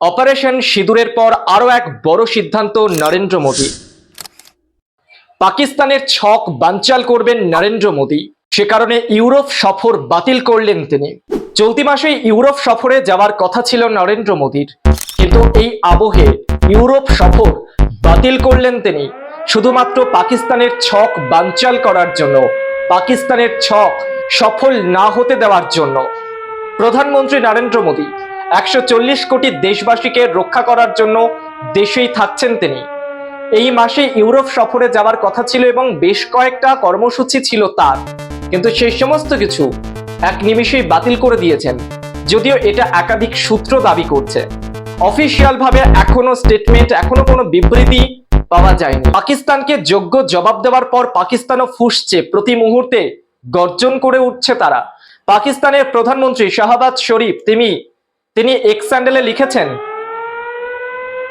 Operation সিঁদুরের পর আরও এক বড় সিদ্ধান্ত নরেন্দ্র মোদী। পাকিস্তানের ছক বানচাল করবেন নরেন্দ্র মোদী। সে কারণে ইউরোপ সফর বাতিল করলেন তিনি। চলতি মাসে ইউরোপ সফরে যাওয়ার কথা ছিল নরেন্দ্র মোদীর। কিন্তু এই আবহে ইউরোপ সফর বাতিল করলেন তিনি। শুধুমাত্র পাকিস্তানের ছক বানচাল করার জন্য, পাকিস্তানের ছক সফল না হতে দেওয়ার জন্য। প্রধানমন্ত্রী নরেন্দ্র মোদী একশো চল্লিশ কোটি দেশবাসীকে রক্ষা করার জন্য দেশেই থাকছেন তিনি। এই মাসে ইউরোপ সফরে যাওয়ার কথা ছিল এবং বেশ কয়েকটা কর্মসূচি ছিল তার। কিন্তু সেই সমস্ত কিছু এক নিমিষেই বাতিল করে দিয়েছেন। যদিও এটা একাধিক সূত্র দাবি করছে। অফিসিয়াল ভাবে এখনও স্টেটমেন্ট এখনও কোনো বিবৃতি পাওয়া যায়নি। পাকিস্তানকে যোগ্য জবাব দেওয়ার পর পাকিস্তানও ফুসছে। প্রতি মুহূর্তে গর্জন করে উঠছে তারা। পাকিস্তানের প্রধানমন্ত্রী শাহবাজ শরীফ, তিনি তিনি এক্স স্যান্ডেলে লিখেছেন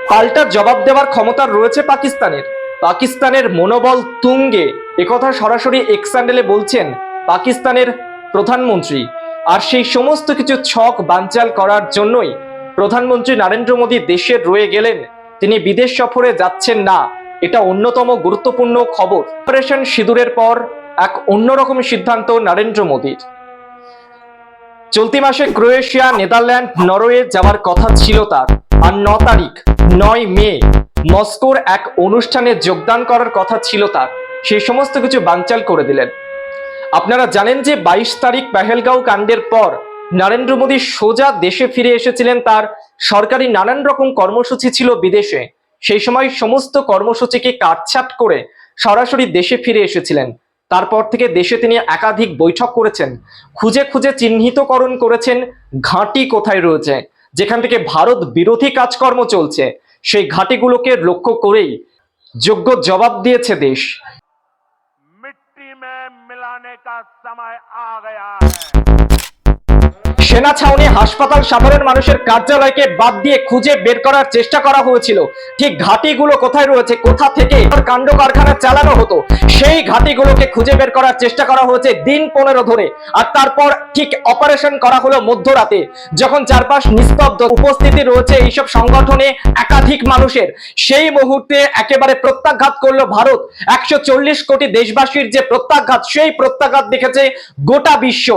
পাল্টা জবাব দেওয়ার ক্ষমতা রয়েছে পাকিস্তানের। পাকিস্তানের মনোবল তুঙ্গে। একথা সরাসরি এক্স স্যান্ডেলে বলছেন পাকিস্তানের প্রধানমন্ত্রী। আর সেই সমস্ত কিছু ছক বানচাল করার জন্যই প্রধানমন্ত্রী নরেন্দ্র মোদী দেশে রয়ে গেলেন। তিনি বিদেশ সফরে যাচ্ছেন না। এটা অন্যতম গুরুত্বপূর্ণ খবর। অপারেশন সিঁদুরের পর এক অন্যরকম সিদ্ধান্ত নরেন্দ্র মোদীর। চলতি মাসে ক্রোয়েশিয়া, নেদারল্যান্ড, নরওয়ে যাওয়ার কথা ছিল তার। আর ন তারিখ, নয় মে, মস্কোর এক অনুষ্ঠানে যোগদান করার কথা ছিল তার। সেই সমস্ত কিছু বানচাল করে দিলেন। আপনারা জানেন যে বাইশ তারিখ পেহেলগাঁও কাণ্ডের পর নরেন্দ্র মোদী সোজা দেশে ফিরে এসেছিলেন তার। সরকারি নানান রকম কর্মসূচি ছিল বিদেশে। সেই সময় সমস্ত কর্মসূচিকে কাটছাট করে সরাসরি দেশে ফিরে এসেছিলেন। তারপর থেকে দেশে তিনি একাধিক বৈঠক করেছেন। খুঁজে খুঁজে চিহ্নিতকরণ করেছেন ঘাঁটি কোথায় রয়েছে, যেখান থেকে ভারত বিরোধী কাজকর্ম চলছে। সেই ঘাঁটিগুলোকে লক্ষ্য করেই যোগ্য জবাব দিয়েছে দেশ। মিট্টি মিলানে সময় সেনা ছাউনি হাসপাতাল সাধারণ মানুষের কার্যালয়কে বাদ দিয়ে খুঁজে বের করার চেষ্টা করা হয়েছিল। ঠিক ঘাটিগুলো কোথায় রয়েছে, কোথা থেকে কাণ্ড কারখানা চালানো হতো, সেই ঘাটিগুলোকে খুঁজে বের করার চেষ্টা করা হয়েছে দিন পনেরো ধরে। আর তারপর ঠিক অপারেশন করা হলো মধ্যরাতে, যখন চারপাশ নিস্তব্ধ উপস্থিতি রয়েছে এইসব সংগঠনে একাধিক মানুষের। সেই মুহূর্তে একেবারে প্রত্যাঘাত করল ভারত। একশো চল্লিশ কোটি দেশবাসীর যে প্রত্যাঘাত, সেই প্রত্যাঘাত দেখেছে গোটা বিশ্ব।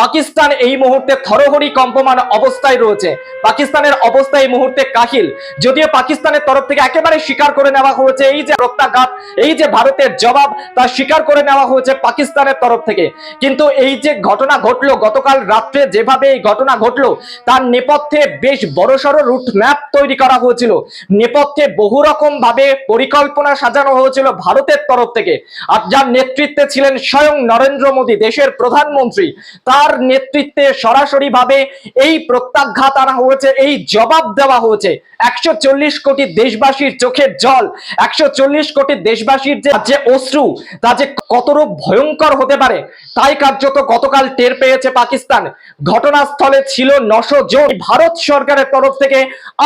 পাকিস্তান এই মুহূর্তে থরহরি কম্পমান অবস্থায় রয়েছে। পাকিস্তানের অবস্থা এই মুহূর্তে কাহিল। যদিও পাকিস্তানের তরফ থেকে একেবারে স্বীকার করে নেওয়া হয়েছে এই যে প্রত্যাঘাত এই যে ভারতের জবাব, তা স্বীকার করে নেওয়া হয়েছে পাকিস্তানের তরফ থেকে। কিন্তু এই যে ঘটনা ঘটলো, গতকাল রাত্রে যেভাবে এই ঘটনা ঘটলো, তার নেপথ্যে বেশ বড়সড় রুট ম্যাপ তৈরি করা হয়েছিল। নেপথ্যে বহু রকম ভাবে পরিকল্পনা সাজানো হয়েছিল ভারতের তরফ থেকে। আর যার নেতৃত্বে ছিলেন স্বয়ং নরেন্দ্র মোদী, দেশের প্রধানমন্ত্রী, তার নেতৃত্বে সরাসরি ভাবে এই প্রত্যাঘাত আনা হয়েছে, এই জবাব দেওয়া হয়েছে। একশো চল্লিশ কোটি দেশবাসীর চোখের জল, একশো চল্লিশ কোটি দেশবাসীর যে অশ্রু তা যে কতরূপ ভয়ঙ্কর হতে পারে, তাই কার্যত গতকাল টের পেয়েছে পাকিস্তান। ঘটনাস্থলে ছিল নশো জন। ভারত সরকারের তরফ থেকে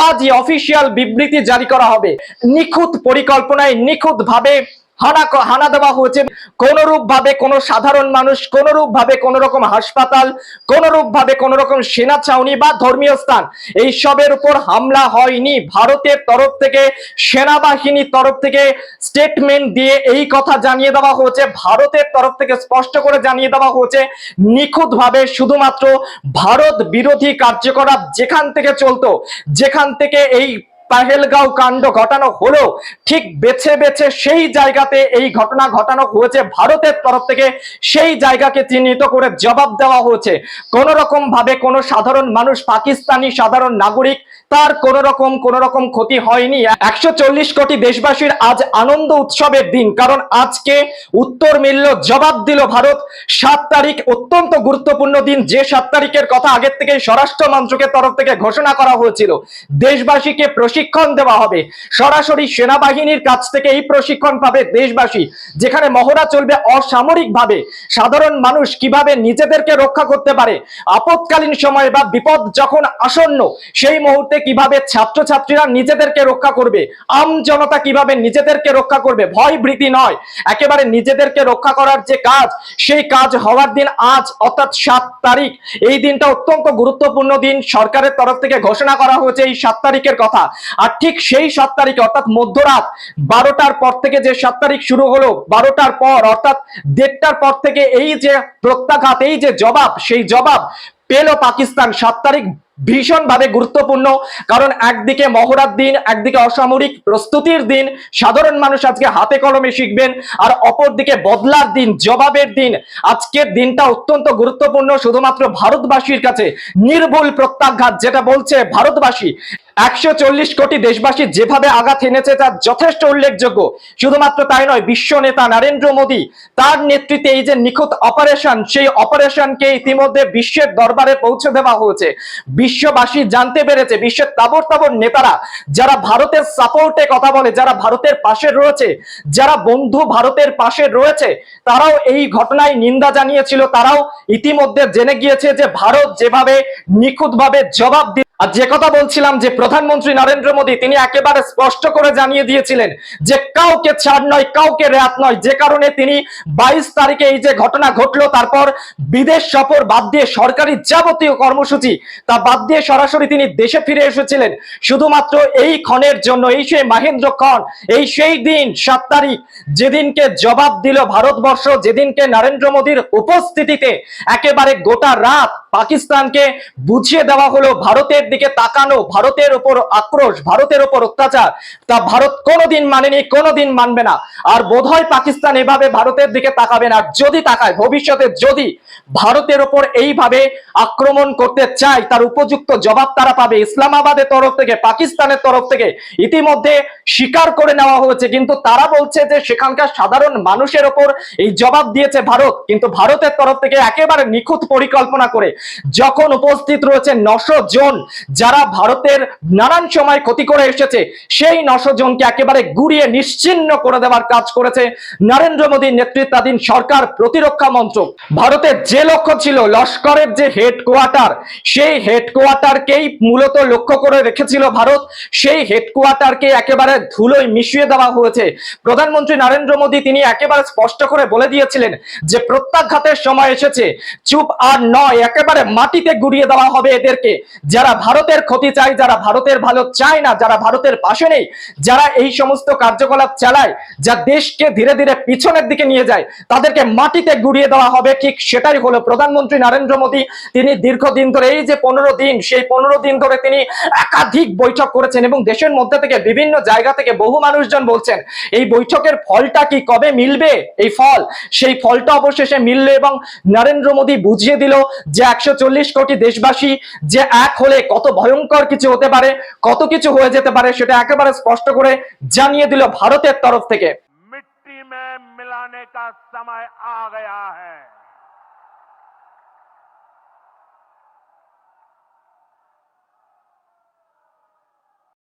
আজই অফিসিয়াল বিবৃতি জারি করা হবে। নিখুঁত পরিকল্পনায় নিখুঁত ভাবে হানা হানা দেওয়া হয়েছে। কোন রূপ ভাবে কোন সাধারণ মানুষ কোন রূপ ভাবে কোন রকম হাসপাতাল কোন রূপ ভাবে কোন রকম সেনা ছাউনি বা ধর্মীয় স্থান এই সবের উপর হামলা হয়নি। ভারতের তরফ থেকে, সেনাবাহিনীর তরফ থেকে স্টেটমেন্ট দিয়ে এই কথা জানিয়ে দেওয়া হয়েছে। ভারতের তরফ থেকে স্পষ্ট করে জানিয়ে দেওয়া হয়েছে নিখুঁত ভাবে শুধুমাত্র ভারত বিরোধী কার্যকলাপ যেখান থেকে চলতো, যেখান থেকে এই পাহেলগাঁও কাণ্ড ঘটানো হলো। ঠিক বেছে বেছে সেই জায়গাতে এই ঘটনা ঘটানো হয়েছে ভারতের তরফ থেকে। সেই জায়গাকে চিহ্নিত করে জবাব দেওয়া হয়েছে। কোন রকম ভাবে কোনো সাধারণ মানুষ, পাকিস্তানি সাধারণ নাগরিক, তার কোন রকম কোন রকম ক্ষতি হয়নি। একশো চল্লিশ কোটি দেশবাসীর আজ আনন্দ উৎসবের দিন। কারণ আজকে উত্তর মিলল, জবাব দিল ভারত। সাত তারিখ অত্যন্ত গুরুত্বপূর্ণ দিন। যে সাত তারিখের কথা আগের থেকে স্বরাষ্ট্র মন্ত্রকের তরফ থেকে ঘোষণা করা হয়েছিল। দেশবাসীকে প্রশিক্ষণ প্রশিক্ষণ দেওয়া হবে। সরাসরি সেনাবাহিনীর কাছ থেকে এই প্রশিক্ষণ পাবে দেশবাসী, যেখানে মহড়া চলবে অসামরিক ভাবে সাধারণ মানুষ কীভাবে নিজেদেরকে রক্ষা করতে পারে? আপৎকালীন সময় বা বিপদ যখন আসন্ন, সেই মুহূর্তে কীভাবে ছাত্রছাত্রীরা নিজেদেরকে রক্ষা করবে? আম জনতা কীভাবে নিজেদেরকে রক্ষা করবে? ভয় ভীতি নয়। একেবারে নিজেদেরকে রক্ষা করার যে কাজ, সেই কাজ হওয়ার দিন আজ, অর্থাৎ সাত তারিখ। এই দিনটা অত্যন্ত গুরুত্বপূর্ণ দিন। সরকারের তরফ থেকে ঘোষণা করা হয়েছে এই সাত তারিখের কথা। আর ঠিক সেই সাত তারিখে, অর্থাৎ মধ্যরাত বারোটার পর থেকে যে সাত তারিখ শুরু হলো, বারোটার পর, অর্থাৎ দেড়টার পর থেকে এই যে প্রত্যাঘাত, এই যে জবাব, সেই জবাব পেল পাকিস্তান সাত তারিখ ভীষণভাবে গুরুত্বপূর্ণ। কারণ একদিকে মহড়ার দিন, একদিকে অসামরিক প্রস্তুতির দিন। সাধারণ মানুষ আজকে হাতে কলমে শিখবেন, আর অপরদিকে বদলার দিন, জবাবের দিন। আজকের দিনটা অত্যন্ত গুরুত্বপূর্ণ, শুধুমাত্র ভারতবাসীর কাছে। নির্ভুল প্রত্যাঘাত যেটা বলছে ভারতবাসী। একশো চল্লিশ কোটি দেশবাসী যেভাবে আঘাত এনেছে তা যথেষ্ট উল্লেখযোগ্য। শুধুমাত্র তাই নয়, বিশ্ব নেতা নরেন্দ্র মোদী, তার নেতৃত্বে এই যে নিখুঁত অপারেশন, সেই অপারেশনকে ইতিমধ্যে বিশ্বের দরবারে পৌঁছে দেওয়া হয়েছে। বিশ্ববাসী জানতে পেরেছে, বিশ্বের তাবর তাবর নেতারা যারা ভারতের সাপোর্টে কথা বলে, যারা ভারতের পাশে রয়েছে, যারা বন্ধু ভারতের পাশে রয়েছে, তারাও এই ঘটনায় নিন্দা জানিয়েছিল, তারাও ইতিমধ্যে জেনে গিয়েছে যে ভারত যেভাবে নিখুঁতভাবে জবাব আর যে কথা বলছিলাম যে প্রধানমন্ত্রী নরেন্দ্র মোদী, তিনি একেবারে স্পষ্ট করে জানিয়ে দিয়েছিলেন যে কাউকে ছাড় নয়, কাউকে রেয়াত নয়। যে কারণে তিনি বাইশ তারিখে এই যে ঘটনা ঘটলো, তারপর বিদেশ সফর বাদ দিয়ে সরকারি যাবতীয় কর্মসূচি, তা বাদ দিয়ে সরাসরি তিনি দেশে ফিরে এসেছিলেন। শুধুমাত্র এই ক্ষণের জন্য, এই সেই মাহেন্দ্র খন এই সেই দিন, সাত তারিখ, যেদিনকে জবাব দিল ভারতবর্ষ, যেদিনকে নরেন্দ্র মোদীর উপস্থিতিতে একেবারে গোটা রাত পাকিস্তানকে বুঝিয়ে দেওয়া হলো, ভারতের দিকে তাকানো, ভারতের ওপর আক্রোশ, ভারতের ওপর অত্যাচার। তা ভারত কোনোদিন মানেনি, কোনোদিন মানবে না। আর বোধহয় পাকিস্তান এভাবে ভারতের দিকে তাকাবে না। যদি তাকায়, ভবিষ্যতে যদি ভারতের ওপর এইভাবে আক্রমণ করতে চায়, তার উপযুক্ত জবাব তারা পাবে। ইসলামাবাদের তরফ থেকে, পাকিস্তানের তরফ থেকে ইতিমধ্যে স্বীকার করে নেওয়া হয়েছে। কিন্তু তারা বলছে যে, সেখানকার সাধারণ মানুষের ওপর এই জবাব দিয়েছে ভারত। কিন্তু ভারতের তরফ থেকে একেবারে নিখুঁত পরিকল্পনা করে যখন উপস্থিত রয়েছে নশো জন যারা ভারতের নানান সময় ক্ষতি করে এসেছে, সেই নশো জনকে একেবারে গুড়িয়ে নিশ্চিন্ন করে দেওয়ার কাজ করেছে নরেন্দ্র মোদীর নেতৃত্বাধীন সরকার প্রতিরক্ষা মন্ত্রক। ভারতের যে লক্ষ্য ছিল, লস্করের যে হেডকোয়ার্টার, সেই হেডকোয়ার্টারকেই মূলত লক্ষ্য করে রেখেছিল ভারত। সেই হেডকোয়ার্টারকে একেবারে ধুলোয় মিশিয়ে দেওয়া হয়েছে। প্রধানমন্ত্রী নরেন্দ্র মোদী তিনি একেবারে স্পষ্ট করে বলে দিয়েছিলেন যে, প্রত্যাঘাতের সময় এসেছে। চুপ আর নয়, একেবারে মাটিতে গুড়িয়ে দেওয়া হবে এদেরকে। যারা ভারতের ক্ষতি চায়, যারা ভারতের ভালো চায় না, যারা ভারতের পাশে নেই, যারা এই সমস্ত কার্যকলাপ চালায়, যা দেশকে ধীরে ধীরে পিছনের দিকে নিয়ে যায়, তাদেরকে মাটিতে গুড়িয়ে দেওয়া হবে। ঠিক সেটাই হলো প্রধানমন্ত্রী নরেন্দ্র মোদী। তিনি দীর্ঘদিন ধরে, এই যে পনেরো দিন, সেই পনেরো দিন ধরে তিনি একাধিক বৈঠক করেছেন এবং দেশের মধ্যে থেকে বিভিন্ন জায়গা থেকে বহু মানুষজন বলছেন, এই বৈঠকের ফলটা কি কবে মিলবে? এই ফল, সেই ফলটা অবশেষে মিললে এবং নরেন্দ্র মোদী বুঝিয়ে দিল যে একশো চল্লিশ কোটি দেশবাসী যে এক হলে কত ভয়ঙ্কর কিছু হতে পারে, কত কিছু হয়ে যেতে পারে সেটা একেবারে স্পষ্ট করে জানিয়ে দিল ভারতের তরফ থেকে। মিট্টি মে মিলানে কা সময় আ গয়া হ্যায়